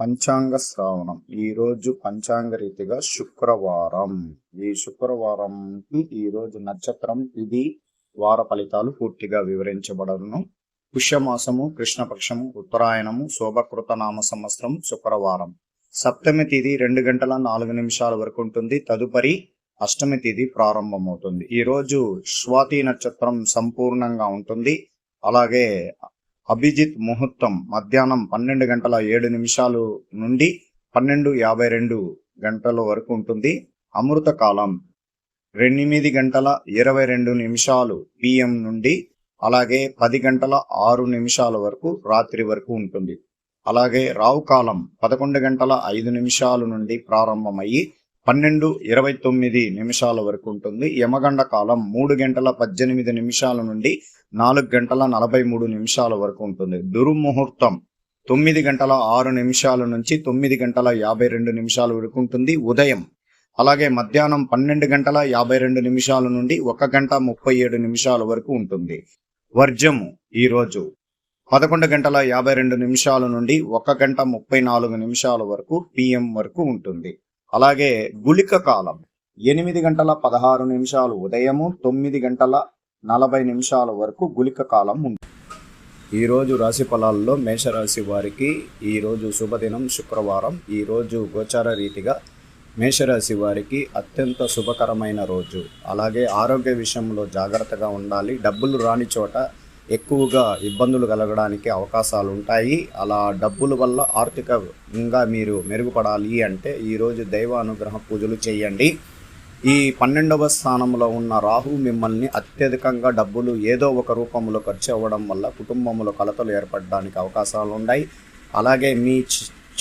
పంచాంగ శ్రావణం. ఈ రోజు పంచాంగ రీతిగా శుక్రవారం. ఈ శుక్రవారంకి ఈ రోజు నక్షత్రం ఇది వార ఫలితాలు పూర్తిగా వివరించబడను. పుష్యమాసము కృష్ణపక్షము ఉత్తరాయణము శోభకృత నామ సంవత్సరం శుక్రవారం. సప్తమి తేదీ రెండు గంటల నాలుగు నిమిషాల వరకు ఉంటుంది. తదుపరి అష్టమి తేదీ ప్రారంభమవుతుంది. ఈ రోజు స్వాతి నక్షత్రం సంపూర్ణంగా ఉంటుంది. అలాగే అభిజిత్ ముహూర్తం మధ్యాహ్నం పన్నెండు గంటల ఏడు నిమిషాలు నుండి పన్నెండు యాభై రెండు గంటల వరకు ఉంటుంది. అమృత కాలం ఎనిమిది గంటల ఇరవై రెండు నిమిషాలు పిఎం నుండి అలాగే పది గంటల ఆరు నిమిషాల వరకు రాత్రి వరకు ఉంటుంది. అలాగే రావు కాలం పదకొండు గంటల ఐదు నిమిషాల నుండి ప్రారంభమయ్యి పన్నెండు ఇరవై తొమ్మిది నిమిషాల వరకు ఉంటుంది. యమగండ కాలం మూడు గంటల పద్దెనిమిది నిమిషాల నుండి నాలుగు గంటల నలభై మూడు నిమిషాల వరకు ఉంటుంది. దుర్ముహూర్తం తొమ్మిది గంటల ఆరు నిమిషాల నుంచి తొమ్మిది గంటల యాభై రెండు నిమిషాల వరకు ఉంటుంది ఉదయం. అలాగే మధ్యాహ్నం పన్నెండు గంటల యాభై రెండు నిమిషాల నుండి ఒక గంట ముప్పై ఏడు నిమిషాల వరకు ఉంటుంది. వర్జము ఈరోజు పదకొండు గంటల యాభై రెండు నిమిషాల నుండి ఒక గంట ముప్పై నాలుగు నిమిషాల వరకు పిఎం వరకు ఉంటుంది. అలాగే గుళిక కాలం ఎనిమిది గంటల పదహారు నిమిషాలు ఉదయము తొమ్మిది గంటల నలభై నిమిషాల వరకు గుళిక కాలం ఉంది. ఈరోజు రాశి ఫలాల్లో మేషరాశి వారికి ఈరోజు శుభదినం శుక్రవారం. ఈరోజు గోచార రీతిగా మేషరాశి వారికి అత్యంత శుభకరమైన రోజు. అలాగే ఆరోగ్య విషయంలో జాగ్రత్తగా ఉండాలి. డబ్బులు రాని చోట ఎక్కువగా ఇబ్బందులు కలగడానికి అవకాశాలు ఉంటాయి. అలా డబ్బుల వల్ల ఆర్థికంగా మీరు మెరుగుపడాలి అంటే ఈరోజు దైవ అనుగ్రహ పూజలు చేయండి. ఈ పన్నెండవ స్థానంలో ఉన్న రాహు మిమ్మల్ని అత్యధికంగా డబ్బులు ఏదో ఒక రూపంలో ఖర్చు అవ్వడం వల్ల కుటుంబంలో కలతలు ఏర్పడడానికి అవకాశాలు ఉన్నాయి. అలాగే మీ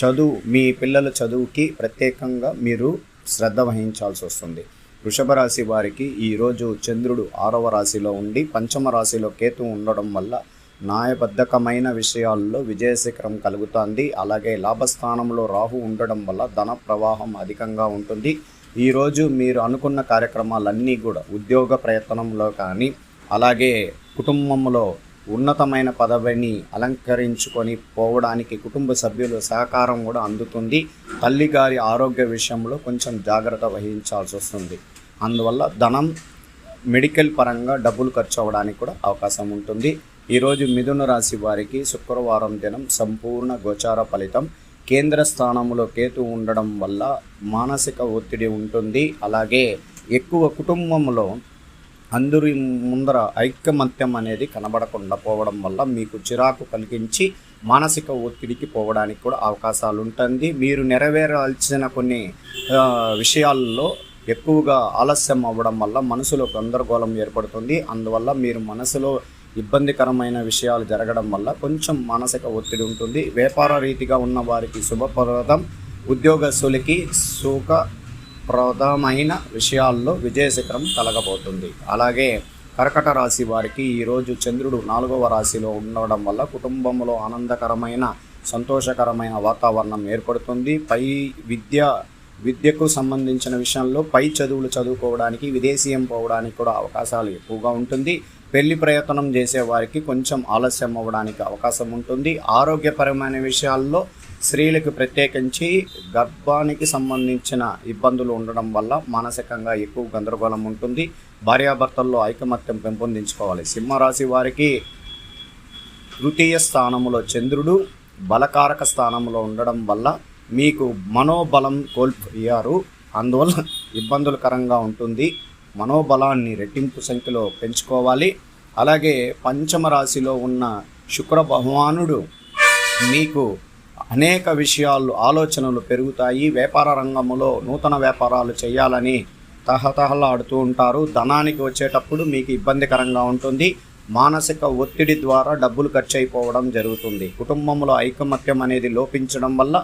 చదువు మీ పిల్లల చదువుకి ప్రత్యేకంగా మీరు శ్రద్ధ వహించాల్సి వస్తుంది. వృషభ రాశి వారికి ఈరోజు చంద్రుడు ఆరవ రాశిలో ఉండి పంచమ రాశిలో కేతు ఉండడం వల్ల న్యాయబద్ధకమైన విషయాల్లో విజయశిఖరం కలుగుతుంది. అలాగే లాభస్థానంలో రాహు ఉండడం వల్ల ధన ప్రవాహం అధికంగా ఉంటుంది. ఈరోజు మీరు అనుకున్న కార్యక్రమాలన్నీ కూడా ఉద్యోగ ప్రయత్నంలో కానీ అలాగే కుటుంబంలో ఉన్నతమైన పదవిని అలంకరించుకొని పోవడానికి కుటుంబ సభ్యుల సహకారం కూడా అందుతుంది. తల్లిగారి ఆరోగ్య విషయంలో కొంచెం జాగ్రత్త వహించాల్సి వస్తుంది. అందువల్ల ధనం మెడికల్ పరంగా డబ్బులు ఖర్చు అవ్వడానికి కూడా అవకాశం ఉంటుంది. ఈరోజు మిథున రాశి వారికి శుక్రవారం దినం సంపూర్ణ గోచార ఫలితం. కేంద్ర స్థానంలో కేతు ఉండడం వల్ల మానసిక ఒత్తిడి ఉంటుంది. అలాగే ఎక్కువ కుటుంబంలో అందరి ముందర ఐకమత్యం అనేది కనబడకుండా పోవడం వల్ల మీకు చిరాకు కలిగించి మానసిక ఒత్తిడికి పోవడానికి కూడా అవకాశాలు ఉంటుంది. మీరు నెరవేరాల్సిన కొన్ని విషయాల్లో ఎక్కువగా ఆలస్యం అవ్వడం వల్ల మనసులో గందరగోళం ఏర్పడుతుంది. అందువల్ల మీరు మనసులో ఇబ్బందికరమైన విషయాలు జరగడం వల్ల కొంచెం మానసిక ఒత్తిడి ఉంటుంది. వ్యాపార రీతిగా ఉన్న వారికి శుభప్రదం. ఉద్యోగస్తులకి సుఖప్రదమైన విషయాల్లో విజయశిఖరం కలగబోతుంది. అలాగే కర్కట రాశి వారికి ఈరోజు చంద్రుడు నాలుగవ రాశిలో ఉండడం వల్ల కుటుంబంలో ఆనందకరమైన సంతోషకరమైన వాతావరణం ఏర్పడుతుంది. పై విద్య విద్యకు సంబంధించిన విషయంలో పై చదువులు చదువుకోవడానికి విదేశీయం పోవడానికి కూడా అవకాశాలు ఎక్కువగా ఉంటుంది. పెళ్ళి ప్రయత్నం చేసే వారికి కొంచెం ఆలస్యం అవ్వడానికి అవకాశం ఉంటుంది. ఆరోగ్యపరమైన విషయాల్లో స్త్రీలకు ప్రత్యేకించి గర్భానికి సంబంధించిన ఇబ్బందులు ఉండడం వల్ల మానసికంగా ఎక్కువ గందరగోళం ఉంటుంది. భార్యాభర్తల్లో ఐకమత్యం పెంపొందించుకోవాలి. సింహరాశి వారికి తృతీయ స్థానంలో చంద్రుడు బలకారక స్థానంలో ఉండడం వల్ల మీకు మనోబలం కోల్పోయారు. అందువల్ల ఇబ్బందులకరంగా ఉంటుంది. మనోబలాన్ని రెట్టింపు సంఖ్యలో పెంచుకోవాలి. అలాగే పంచమ రాశిలో ఉన్న శుక్ర భగవానుడు మీకు అనేక విషయాలు ఆలోచనలు పెరుగుతాయి. వ్యాపార రంగంలో నూతన వ్యాపారాలు చేయాలని తహతహలాడుతూ ఉంటారు. ధనానికి వచ్చేటప్పుడు మీకు ఇబ్బందికరంగా ఉంటుంది. మానసిక ఒత్తిడి ద్వారా డబ్బులు ఖర్చు అయిపోవడం జరుగుతుంది. కుటుంబంలో ఐకమత్యం అనేది లోపించడం వల్ల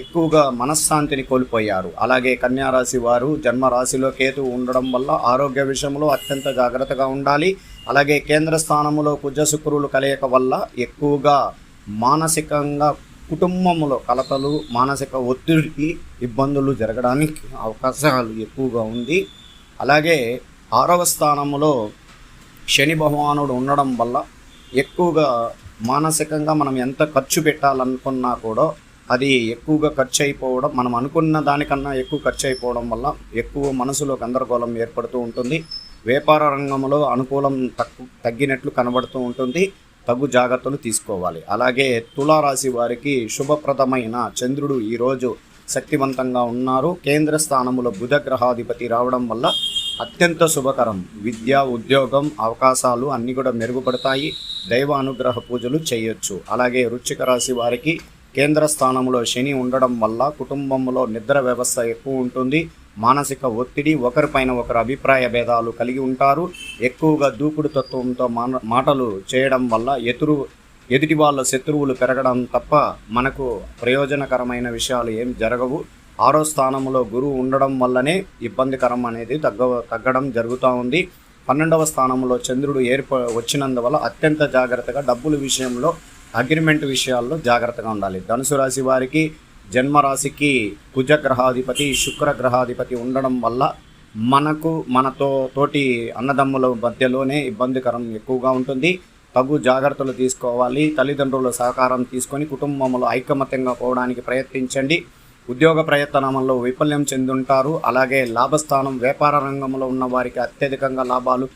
ఎక్కువగా మనశ్శాంతిని కోల్పోయారు. అలాగే కన్యారాశి వారు జన్మరాశిలో కేతు ఉండడం వల్ల ఆరోగ్య విషయంలో అత్యంత జాగ్రత్తగా ఉండాలి. అలాగే కేంద్ర స్థానంలో కుజశుక్రులు కలయిక వల్ల ఎక్కువగా మానసికంగా కుటుంబంలో కలతలు మానసిక ఒత్తిడికి ఇబ్బందులు జరగడానికి అవకాశాలు ఎక్కువగా ఉంది. అలాగే ఆరవ స్థానంలో శని భగవానుడు ఉండడం వల్ల ఎక్కువగా మానసికంగా మనం ఎంత ఖర్చు పెట్టాలనుకున్నా కూడా అది ఎక్కువగా ఖర్చు అయిపోవడం మనం అనుకున్న దానికన్నా ఎక్కువ ఖర్చు అయిపోవడం వల్ల ఎక్కువ మనసులో గందరగోళం ఏర్పడుతూ ఉంటుంది. వ్యాపార రంగంలో అనుకూలం తక్కు తగ్గినట్లు కనబడుతూ ఉంటుంది. తగు జాగ్రత్తలు తీసుకోవాలి. అలాగే తులారాశి వారికి శుభప్రదమైన చంద్రుడు ఈరోజు శక్తివంతంగా ఉన్నారు. కేంద్ర స్థానములో బుధ గ్రహాధిపతి రావడం వల్ల అత్యంత శుభకరం. విద్య ఉద్యోగం అవకాశాలు అన్నీ కూడా మెరుగుపడతాయి. దైవ అనుగ్రహ పూజలు చేయొచ్చు. అలాగే వృచ్చిక రాశి వారికి కేంద్ర స్థానంలో శని ఉండడం వల్ల కుటుంబంలో నిద్ర వ్యవస్థ ఎక్కువ ఉంటుంది. మానసిక ఒత్తిడి ఒకరిపైన ఒకరు అభిప్రాయ భేదాలు కలిగి ఉంటారు. ఎక్కువగా దూకుడు తత్వంతో మాన మాటలు చేయడం వల్ల ఎదురు ఎదుటి వాళ్ళ శత్రువులు పెరగడం తప్ప మనకు ప్రయోజనకరమైన విషయాలు ఏం జరగవు. ఆరో స్థానంలో గురువు ఉండడం వల్లనే ఇబ్బందికరం అనేది తగ్గ తగ్గడం జరుగుతూ ఉంది. పన్నెండవ స్థానంలో చంద్రుడు ఏర్ప వచ్చినందువల్ల అత్యంత జాగ్రత్తగా డబ్బుల విషయంలో అగ్రిమెంట్ విషయాల్లో జాగ్రత్తగా ఉండాలి. ధనుసు రాశి వారికి జన్మరాశికి కుజగ్రహాధిపతి గ్రహాధిపతి శుక్ర గ్రహాధిపతి ఉండడం వల్ల మనకు మనతో తోటి అన్నదమ్ముల మధ్యలోనే ఇబ్బందికరం ఎక్కువగా ఉంటుంది. తగు జాగ్రత్తలు తీసుకోవాలి. తల్లిదండ్రుల సహకారం తీసుకొని కుటుంబంలో ఐకమత్యంగా పోవడానికి ప్రయత్నించండి. ఉద్యోగ ప్రయత్నంలో వైఫల్యం చెందుంటారు. అలాగే లాభస్థానం వ్యాపార రంగంలో ఉన్న వారికి అత్యధికంగా లాభాలు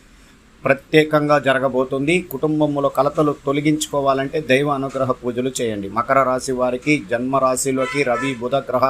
ప్రత్యేకంగా జరగబోతుంది. కుటుంబంలో కలతలు తొలగించుకోవాలంటే దైవ అనుగ్రహ పూజలు చేయండి. మకర రాశి వారికి జన్మ రాశిలోకి రవి బుధ గ్రహ